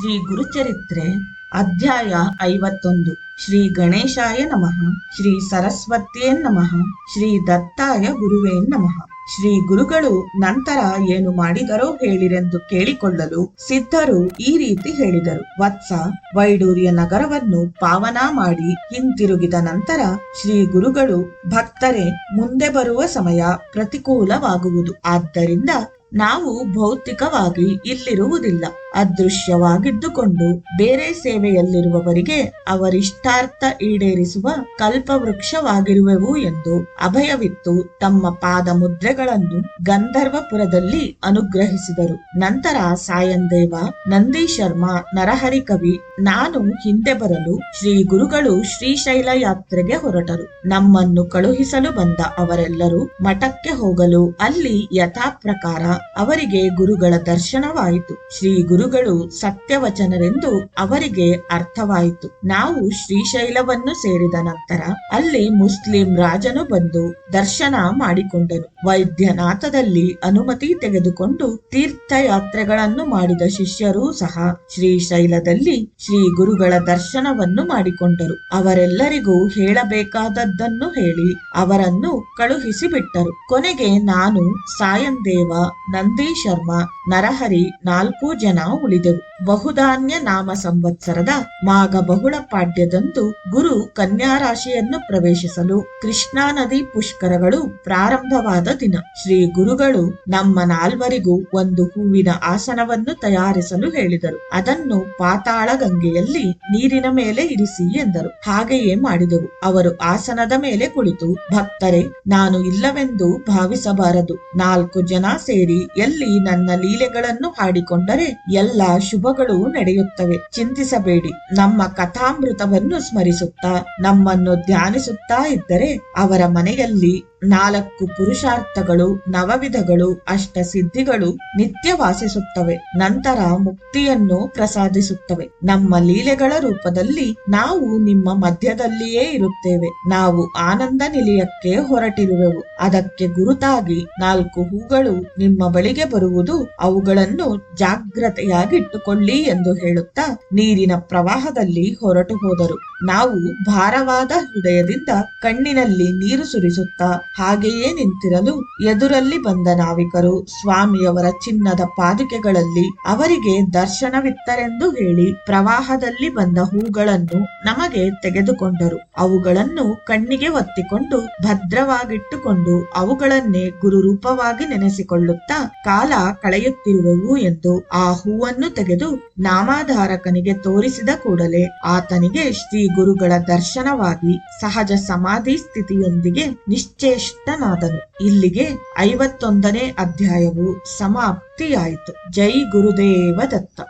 ಶ್ರೀ ಗುರುಚರಿತ್ರೆ ಅಧ್ಯಾಯ ಐವತ್ತೊಂದು. ಶ್ರೀ ಗಣೇಶಾಯ ನಮಃ. ಶ್ರೀ ಸರಸ್ವತಿಯೇ ನಮಃ. ಶ್ರೀ ದತ್ತಾಯ ಗುರುವೇ ನಮಃ. ಶ್ರೀ ಗುರುಗಳು ನಂತರ ಏನು ಮಾಡಿದರೋ ಹೇಳಿರೆಂದು ಕೇಳಿಕೊಳ್ಳಲು ಸಿದ್ಧರು ಈ ರೀತಿ ಹೇಳಿದರು. ವತ್ಸ ವೈಡೂರ್ಯ ನಗರವನ್ನು ಪಾವನ ಮಾಡಿ ಹಿಂತಿರುಗಿದ ನಂತರ ಶ್ರೀ ಗುರುಗಳು ಭಕ್ತರೇ ಮುಂದೆ ಬರುವ ಸಮಯ ಪ್ರತಿಕೂಲವಾಗುವುದು. ಆದ್ದರಿಂದ ನಾವು ಭೌತಿಕವಾಗಿ ಇಲ್ಲಿರುವುದಿಲ್ಲ. ಅದೃಶ್ಯವಾಗಿದ್ದುಕೊಂಡು ಬೇರೆ ಸೇವೆಯಲ್ಲಿರುವವರಿಗೆ ಅವರಿಷ್ಟಾರ್ಥ ಈಡೇರಿಸುವ ಕಲ್ಪವೃಕ್ಷವಾಗಿರುವೆವು ಎಂದು ಅಭಯವಿತ್ತು. ತಮ್ಮ ಪಾದ ಮುದ್ರೆಗಳನ್ನು ಗಂಧರ್ವಪುರದಲ್ಲಿ ಅನುಗ್ರಹಿಸಿದರು. ನಂತರ ಸಾಯಂದೇವ ನಂದಿ ಶರ್ಮಾ ನರಹರಿ ಕವಿ, ನಾನು ಹಿಂದೆ ಬರಲು ಶ್ರೀ ಗುರುಗಳು ಶ್ರೀಶೈಲ ಯಾತ್ರೆಗೆ ಹೊರಟರು. ನಮ್ಮನ್ನು ಕಳುಹಿಸಲು ಬಂದ ಅವರೆಲ್ಲರೂ ಮಠಕ್ಕೆ ಹೋಗಲು ಅಲ್ಲಿ ಯಥಾ ಪ್ರಕಾರ ಅವರಿಗೆ ಗುರುಗಳ ದರ್ಶನವಾಯಿತು. ಶ್ರೀ ಗುರುಗಳು ಸತ್ಯವಚನರೆಂದು ಅವರಿಗೆ ಅರ್ಥವಾಯಿತು. ನಾವು ಶ್ರೀಶೈಲವನ್ನು ಸೇರಿದ ನಂತರ ಅಲ್ಲಿ ಮುಸ್ಲಿಂ ರಾಜನು ಬಂದು ದರ್ಶನ ಮಾಡಿಕೊಂಡನು. ವೈದ್ಯನಾಥದಲ್ಲಿ ಅನುಮತಿ ತೆಗೆದುಕೊಂಡು ತೀರ್ಥಯಾತ್ರೆಗಳನ್ನು ಮಾಡಿದ ಶಿಷ್ಯರೂ ಸಹ ಶ್ರೀಶೈಲದಲ್ಲಿ ಶ್ರೀ ಗುರುಗಳ ದರ್ಶನವನ್ನು ಮಾಡಿಕೊಂಡರು. ಅವರೆಲ್ಲರಿಗೂ ಹೇಳಬೇಕಾದದ್ದನ್ನು ಹೇಳಿ ಅವರನ್ನು ಕಳುಹಿಸಿಬಿಟ್ಟರು. ಕೊನೆಗೆ ನಾನು ಸಾಯಂದೇವ ನಂದಿ ಶರ್ಮಾ ನರಹರಿ ನಾಲ್ಕು ಜನ ಉಳಿದೆವು. ಬಹುಧಾನ್ಯ ನಾಮ ಸಂವತ್ಸರದ ಮಾಘ ಬಹುಳ ಪಾಡ್ಯದಂದು ಗುರು ಕನ್ಯಾ ರಾಶಿಯನ್ನು ಪ್ರವೇಶಿಸಲು ಕೃಷ್ಣಾ ನದಿ ಪುಷ್ಕರಗಳು ಪ್ರಾರಂಭವಾದ ದಿನ. ಶ್ರೀ ಗುರುಗಳು ನಮ್ಮ ನಾಲ್ವರಿಗೂ ಒಂದು ಹೂವಿನ ಆಸನವನ್ನು ತಯಾರಿಸಲು ಹೇಳಿದರು. ಅದನ್ನು ಪಾತಾಳ ಗಂಗೆಯಲ್ಲಿ ನೀರಿನ ಮೇಲೆ ಇರಿಸಿ ಎಂದರು. ಹಾಗೆಯೇ ಮಾಡಿದೆವು. ಅವರು ಆಸನದ ಮೇಲೆ ಕುಳಿತು, ಭಕ್ತರೇ, ನಾನು ಇಲ್ಲವೆಂದು ಭಾವಿಸಬಾರದು. ನಾಲ್ಕು ಜನ ಸೇರಿ ಎಲ್ಲಿ ನನ್ನ ಲೀಲೆಗಳನ್ನು ಹಾಡಿಕೊಂಡರೆ ಎಲ್ಲ ಶುಭಗಳು ನಡೆಯುತ್ತವೆ. ಚಿಂತಿಸಬೇಡಿ. ನಮ್ಮ ಕಥಾಮೃತವನ್ನು ಸ್ಮರಿಸುತ್ತಾ ನಮ್ಮನ್ನು ಧ್ಯಾನಿಸುತ್ತಾ ಇದ್ದರೆ ಅವರ ಮನೆಯಲ್ಲಿ ನಾಲ್ಕು ಪುರುಷಾರ್ಥಗಳು, ನವವಿಧಗಳು, ಅಷ್ಟ ಸಿದ್ಧಿಗಳು ನಿತ್ಯ ವಾಸಿಸುತ್ತವೆ. ನಂತರ ಮುಕ್ತಿಯನ್ನು ಪ್ರಸಾದಿಸುತ್ತವೆ. ನಮ್ಮ ಲೀಲೆಗಳ ರೂಪದಲ್ಲಿ ನಾವು ನಿಮ್ಮ ಮಧ್ಯದಲ್ಲಿಯೇ ಇರುತ್ತೇವೆ. ನಾವು ಆನಂದ ನಿಲಯಕ್ಕೆ ಹೊರಟಿರುವೆವು. ಅದಕ್ಕೆ ಗುರುತಾಗಿ ನಾಲ್ಕು ಹೂಗಳು ನಿಮ್ಮ ಬಳಿಗೆ ಬರುವುದು ಅವುಗಳನ್ನು ಜಾಗ್ರತೆಯಾಗಿಟ್ಟುಕೊಳ್ಳಿ ಎಂದು ಹೇಳುತ್ತಾ ನೀರಿನ ಪ್ರವಾಹದಲ್ಲಿ ಹೊರಟು ಹೋದರು ನಾವು ಭಾರವಾದ ಹೃದಯದಿಂದ ಕಣ್ಣಿನಲ್ಲಿ ನೀರು ಸುರಿಸುತ್ತಾ ಹಾಗೆಯೇ ನಿಂತಿರಲು ಎದುರಲ್ಲಿ ಬಂದ ನಾವಿಕರು ಸ್ವಾಮಿಯವರ ಚಿನ್ನದ ಪಾದುಕೆಗಳಲ್ಲಿ ಅವರಿಗೆ ದರ್ಶನವಿತ್ತರೆಂದು ಹೇಳಿ ಪ್ರವಾಹದಲ್ಲಿ ಬಂದ ಹೂಗಳನ್ನು ನಮಗೆ ತೆಗೆದುಕೊಂಡರು. ಅವುಗಳನ್ನು ಕಣ್ಣಿಗೆ ಒತ್ತಿಕೊಂಡು ಭದ್ರವಾಗಿಟ್ಟುಕೊಂಡು ಅವುಗಳನ್ನೇ ಗುರುರೂಪವಾಗಿ ನೆನೆಸಿಕೊಳ್ಳುತ್ತಾ ಕಾಲ ಕಳೆಯುತ್ತಿರುವೆವು ಎಂದು ಆ ಹೂವನ್ನು ತೆಗೆದು ನಾಮಾಧಾರಕನಿಗೆ ತೋರಿಸಿದ ಕೂಡಲೇ ಆತನಿಗೆ ಶ್ರೀ ಗುರುಗಳ ದರ್ಶನವಾಗಿ ಸಹಜ ಸಮಾಧಿ ಸ್ಥಿತಿಯೊಂದಿಗೆ ನಿಶ್ಚೇಷ್ಟನಾದನು ಇಲ್ಲಿಗೆ ಐವತ್ತೊಂದನೇ ಅಧ್ಯಾಯವು ಸಮಾಪ್ತಿಯಾಯಿತು. ಜೈ ಗುರುದೇವ ದತ್ತ